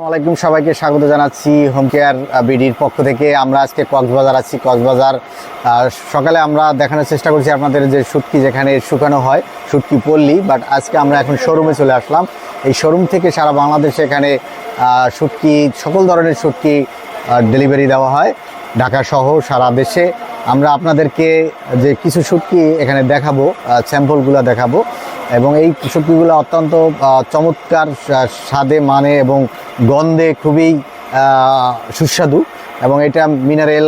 আসসালামাইকুম সবাইকে স্বাগত জানাচ্ছি হোম কেয়ার বিডির পক্ষ থেকে। আমরা আজকে কক্সবাজার আছি। কক্সবাজার সকালে আমরা দেখানোর চেষ্টা করছি আপনাদের যে শুটকি যেখানে শুকানো হয় শুটকি পল্লী বাট আজকে আমরা এখন শোরুমে চলে আসলাম। এই শোরুম থেকে সারা বাংলাদেশে এখানে শুটকি সকল ধরনের শুটকি ডেলিভারি দেওয়া হয়। ঢাকা সহ সারা দেশে। আমরা আপনাদেরকে যে কিছু শুটকি এখানে দেখাবো স্যাম্পলগুলো দেখাবো। এবং এই শুটকিগুলো অত্যন্ত চমৎকার স্বাদে মানে এবং গন্ধে খুবই সুস্বাদু এবং এটা মিনারেল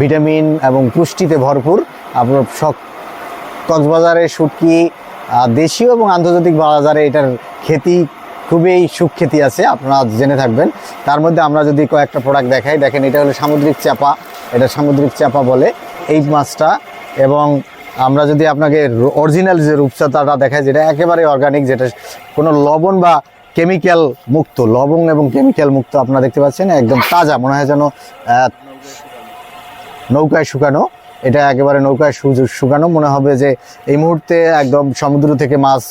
ভিটামিন এবং পুষ্টিতে ভরপুর। আপনার সব কক্সবাজারে শুটকি দেশীয় এবং আন্তর্জাতিক বাজারে এটার খ্যাতি খুবই সুখ্যাতি আছে, আপনারা জেনে থাকবেন। তার মধ্যে আমরা যদি কয়েকটা প্রোডাক্ট দেখাই, দেখেন এটা হলো সামুদ্রিক চাপা, এটা সামুদ্রিক চাপা বলে, এই মাছটা এবং আমরা যদি আপনাকে অরিজিনাল যে রূপচাঁদাটা দেখাই, যেটা একেবারে অর্গানিক যেটা কোনো লবণ বা কেমিক্যাল মুক্ত, লবণ এবং কেমিক্যাল মুক্ত আপনারা দেখতে পাচ্ছেন, একদম তাজা, মনে হয় যেন নৌকায় শুকানো। এটা একেবারে নৌকায় শুকানো। মনে হবে যে এই মুহূর্তে একদম সমুদ্র থেকে মাছ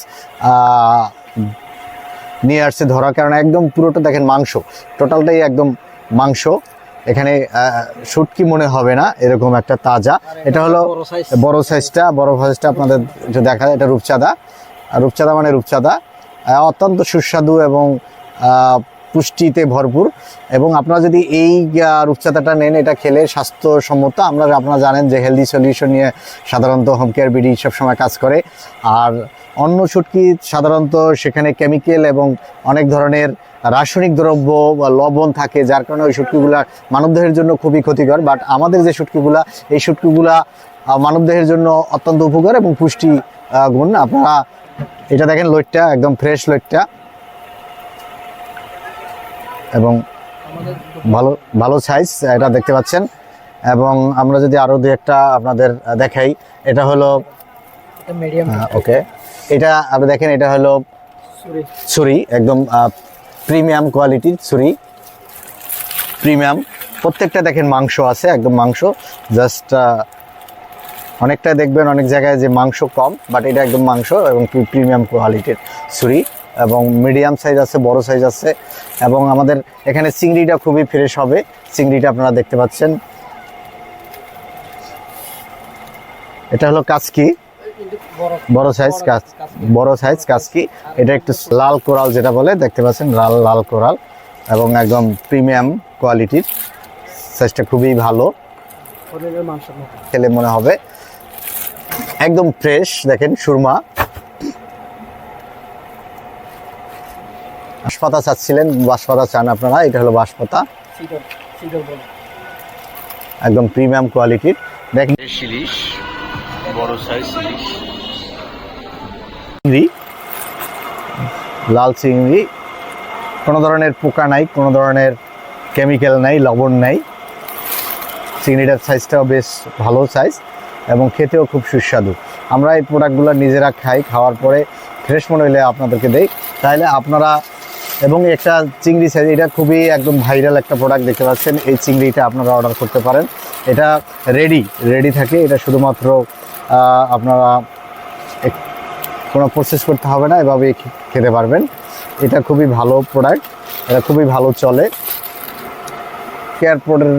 নিয়ে আসছে ধরা, কারণে একদম পুরোটা দেখেন মাংস। টোটালটাই একদম মাংস। এখানে আহ, শুটকি মনে হবে না এরকম একটা তাজা। এটা হলো বড় সাইজটা বড় সাইজটা আপনাদের যে দেখা যায় এটা রূপচাঁদা। রূপচাঁদা মানে রূপচাঁদা। আহ, অত্যন্ত সুস্বাদু এবং আহ, পুষ্টিতে ভরপুর এবং আপনারা যদি এই রূপচাঁদাটা নেন, এটা খেলে স্বাস্থ্যসম্মত। আমরা আপনারা জানেন যে হেলদি সলিউশন নিয়ে সাধারণত হোম কেয়ার বিডি সবসময় কাজ করে। আর অন্য শুটকি সাধারণত সেখানে কেমিক্যাল এবং অনেক ধরনের রাসায়নিক দ্রব্য বা লবণ থাকে, যার কারণে ওই শুটকিগুলা মানবদেহের জন্য খুবই ক্ষতিকর। বাট আমাদের যে শুটকিগুলা, এই শুটকিগুলা মানবদেহের জন্য অত্যন্ত উপকার এবং পুষ্টি গুণ আপনারা এটা দেখেন লোটটা একদম ফ্রেশ লোটটা এবং ভালো ভালো সাইজ এটা দেখতে পাচ্ছেন। এবং আমরা যদি আরও দু একটা আপনাদের দেখাই এটা হলো মিডিয়াম ওকে এটা আপনি দেখেন এটা হলো ছুরি। একদম প্রিমিয়াম কোয়ালিটির ছুরি। প্রিমিয়াম প্রত্যেকটা দেখেন মাংস আছে একদম মাংস। জাস্ট অনেকটা দেখবেন অনেক জায়গায় যে মাংস কম বাট এটা একদম মাংস এবং প্রিমিয়াম কোয়ালিটির ছুরি। এবং মিডিয়াম সাইজ আছে বড় সাইজ আছে এবং আমাদের এখানে চিংড়িটা খুবই ফ্রেশ হবে। চিংড়িটা আপনারা দেখতে পাচ্ছেন। এটা হলো কাচকি। বড় সাইজ কাজ বড় সাইজ কাজকি এটা একটু লাল কোরাল যেটা বলে দেখতে পাচ্ছেন? লাল লাল কোরাল এবং একদম প্রিমিয়াম কোয়ালিটির সাইজটা খুবই ভালো। খেলে মনে হবে। একদম ফ্রেশ দেখেন সুরমা। বাঁশপাতা চাচ্ছিলেন বাঁশপাতা চান আপনারা এটা হলো বাঁশপাতা। একদম প্রিমিয়াম কোয়ালিটির। দেখেন ইলিশ বড় সাইজ ইলিশ চিংড়ি লাল চিংড়ি কোনো ধরনের পোকা নাই কোনো ধরনের কেমিক্যাল নাই লবণ নাই। চিংড়িটার সাইজটাও বেশ ভালো সাইজ এবং খেতেও খুব সুস্বাদু। আমরা এই প্রোডাক্টগুলো নিজেরা খাই খাওয়ার পরে ফ্রেশ মনে হলে আপনাদেরকে দেই। তাহলে আপনারা এবং একটা চিংড়ি সাইজ, এটা খুবই একদম ভাইরাল একটা প্রোডাক্ট দেখতে পাচ্ছেন। এই চিংড়িটা আপনারা অর্ডার করতে পারেন। এটা রেডি রেডি থাকে। এটা শুধুমাত্র আপনারা কোনো প্রসেস করতে হবে না এভাবে খেতে পারবেন। এটা খুবই ভালো প্রোডাক্ট এটা খুবই ভালো চলে। কেয়ার প্রোডের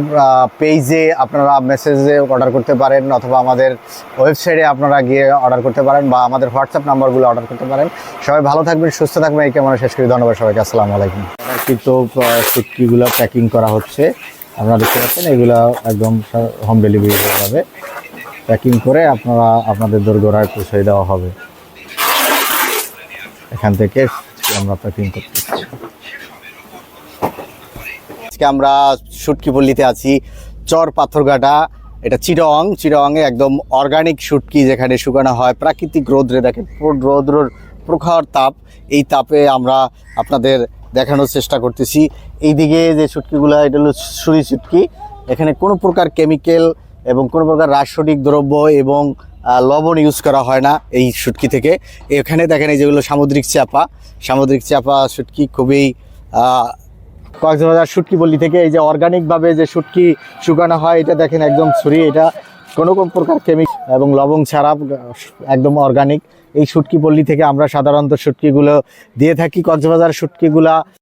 পেজে আপনারা মেসেজে অর্ডার করতে পারেন, অথবা আমাদের ওয়েবসাইটে আপনারা গিয়ে অর্ডার করতে পারেন বা আমাদের হোয়াটসঅ্যাপ নাম্বারগুলো অর্ডার করতে পারেন। সবাই ভালো থাকবেন, সুস্থ থাকবেন, এই কেমন শেষ করি। ধন্যবাদ সবাইকে, আসসালামু আলাইকুম। কিন্তু শুটকিগুলো প্যাকিং করা হচ্ছে। আপনারা দেখতে পাচ্ছেন, এগুলো একদম হোম ডেলিভারি হয়ে যাবে প্যাকিং করে আপনারা আপনাদের দোরগোড়ায় পৌঁছে দেওয়া হবে। এখান থেকে আমরা প্যাকিং করতেছি। আজকে আমরা শুটকি পল্লীতে আছি। চর পাথরঘাটা, এটা চিরং। চিরংয়ে একদম অর্গানিক শুটকি যেখানে শুকানো হয়। প্রাকৃতিক রোদ্রে দেখেন রৌদ্রর প্রখর তাপ। এই তাপে আমরা আপনাদের দেখানোর চেষ্টা করতেছি। এইদিকে যে শুটকিগুলো, এটা হলো সুরি শুটকি। এখানে কোনো প্রকার কেমিক্যাল এবং কোনো প্রকার রাসায়নিক দ্রব্য এবং লবণ ইউজ করা হয় না এই শুটকি থেকে। এখানে দেখেন এই যেগুলো সামুদ্রিক চাপা। সামুদ্রিক চাপা শুটকি খুবই কক্সবাজার শুটকি বললি থেকে, এই যে অর্গানিকভাবে যে শুটকি শুকানো হয়, এটা দেখেন একদম ছুরি, এটা কোনো কোন প্রকার কেমিক এবং লবণ ছাড়া একদম অর্গানিক এই শুটকি পল্লী থেকে আমরা সাধারণত শুটকিগুলো দিয়ে থাকি, কক্সবাজার শুটকিগুলা।